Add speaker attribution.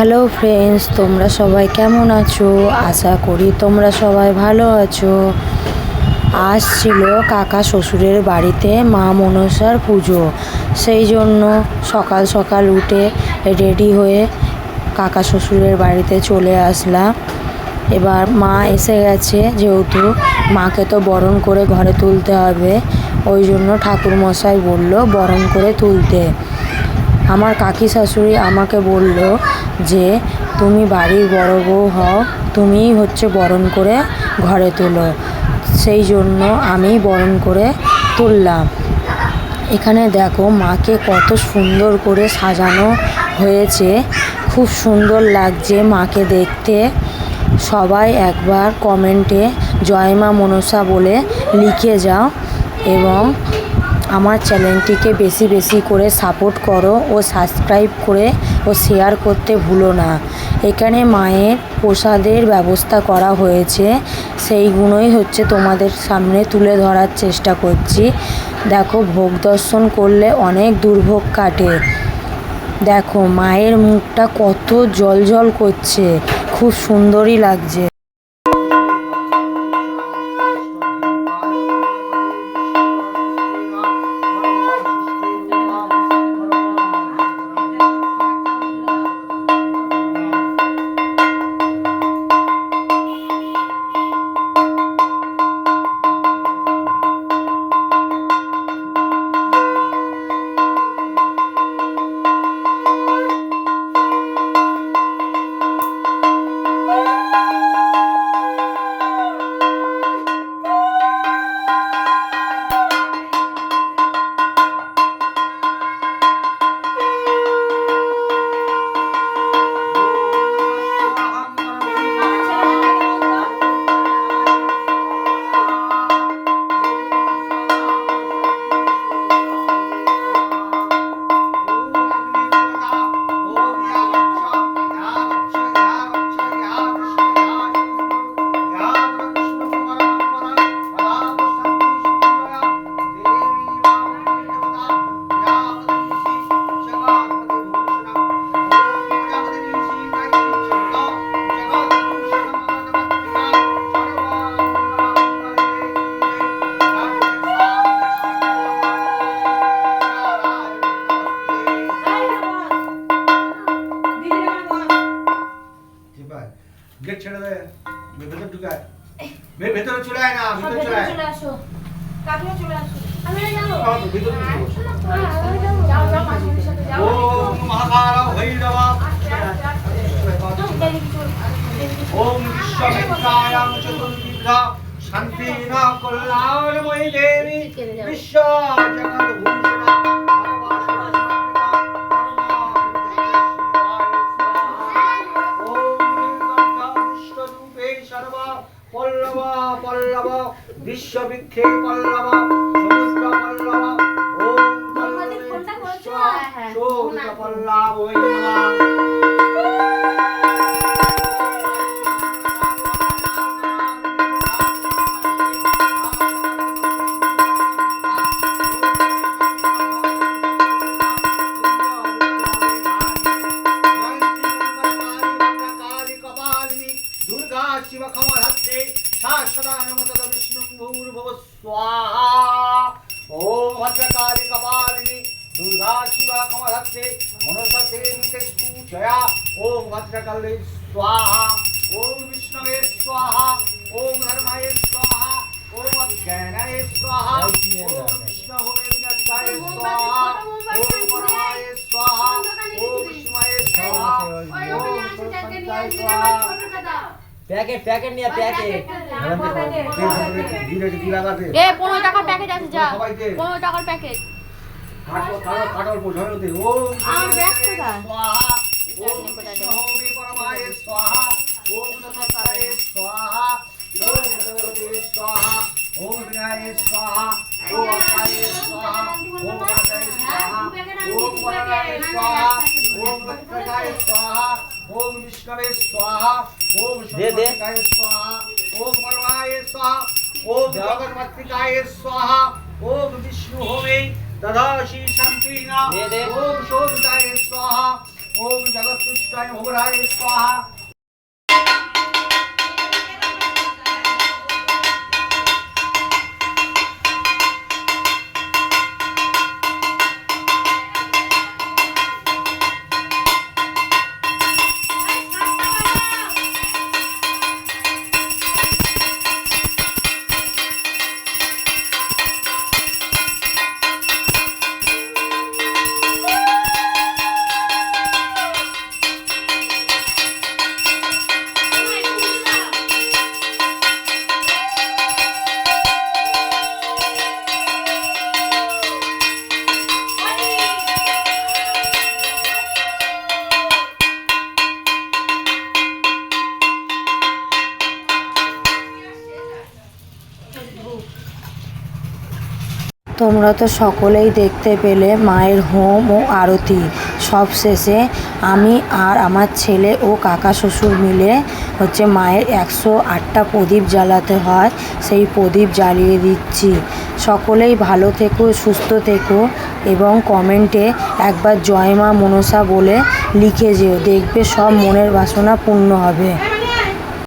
Speaker 1: Hello friends তোমরা সবাই কেমন আছো? আশা করি তোমরা সবাই ভালো আছো। আজ ছিল কাকা শ্বশুরের বাড়িতে মা মনসার পুজো। সেই জন্য সকাল সকাল উঠে রেডি হয়ে কাকা শ্বশুরের বাড়িতে চলে আসলাম। এবার মা এসে গেছে, যেহেতু মাকে তো বরণ করে ঘরে তুলতে হবে। ওই জন্য ঠাকুরমশাই বলল, বরণ করে তুলতে। আমার কাকি শাশুড়ি আমাকে বলল যে, তুমি বাড়ির বড় বউ হও, তুমিই হচ্ছে বরণ করে ঘরে তোলো। সেই জন্য আমি বরণ করে তুললাম। এখানে দেখো মাকে কত সুন্দর করে সাজানো হয়েছে। খুব সুন্দর লাগছে মাকে দেখতে। সবাই একবার কমেন্টে জয় মা মনসা বলে লিখে যাও এবং আমার চ্যানেলটিকে বেশি বেশি করে সাপোর্ট করো ও সাবস্ক্রাইব করে ও শেয়ার করতে ভুলো না। এখানে মায়ের প্রসাদের ব্যবস্থা করা হয়েছে। সেইগুলোই হচ্ছে তোমাদের সামনে তুলে ধরার চেষ্টা করছি। দেখো, ভোগ দর্শন করলে অনেক দুর্ভোগ কাটে। দেখো, মায়ের মুখটা কত জল জল করছে। খুব সুন্দরই লাগছে।
Speaker 2: গেট ছেড়ে দে। ভেতরে ঢুকায়। ভেতরে চলে আয় না ভিতরে চলে আয়।
Speaker 3: চলে আসো। কাকিমা চলে আসো। আমি যাব।
Speaker 2: ভিতরে
Speaker 3: যাও যাও মাসির সাথে যাও।
Speaker 2: ওম মহাকাল ভৈরব। ওম বিশ্বমিত্রায়াং চতুর্বিধা শান্তি ন কল্যাণময়ী দেবী বিশ্ব পল্লব বিশ্ববৃক্ষে পল্লব সমুদ্র পল্লব ওম
Speaker 3: পল্লব? হ্যাঁ, হ্যাঁ।
Speaker 2: পল্লব ভূর্ভুব স্বাহা ওম ভদ্রকালী কপালিনী দুর্গা শিব কমলাত্রে মনসা দেবীতে পূজয়া ওম ভদ্রকালী স্বাহা ওম বিষ্ণবে স্বাহা ওম ধর্মায় স্বাহা ওম অজ্ঞানায় স্বাহা ওম বিষ্ণবে বিনাশায় স্বাহা ওম পরমায় স্বাহা ওম শিবায় স্বাহা
Speaker 3: ওই ওখানে
Speaker 4: প্যাকেট প্যাকেট নিয়ে প্যাকেট
Speaker 3: এ 15 টাকার প্যাকেট আছে যা
Speaker 2: সবাইকে
Speaker 3: 15 টাকার প্যাকেট
Speaker 2: দে
Speaker 3: আমার ব্যাগ কোথায়?
Speaker 2: ওম বিনায় স্বাহা ওম স্বাহা ওম স্বাহা ওম স্বাহা ওম ভদ্রকায় স্বাহা ওম বিষ্ণুবে স্বাহা ওম
Speaker 4: দে, দে।
Speaker 2: সর্বকায় স্বাহা ওম পরমায় স্বাহা ওম জগন্মাতৃকায় স্বাহা ওম বিষ্ণু হোমে দদাসি শান্তিনা
Speaker 4: দে, দে।
Speaker 2: ওম শোভিতায় স্বাহা
Speaker 1: তোমরা তো সকলেই দেখতে পেলে মায়ের হোম ও আরতি। সব শেষে আমি আর আমার ছেলে ও কাকা শ্বশুর মিলে হচ্ছে মায়ের একশো আটটা প্রদীপ জ্বালাতে হয়, সেই প্রদীপ জ্বালিয়ে দিচ্ছি। সকলেই ভালো থেকো, সুস্থ থেকো এবং কমেন্টে একবার জয় মা মনসা বলে লিখে যেও। দেখবে সব মনের বাসনা পূর্ণ হবে।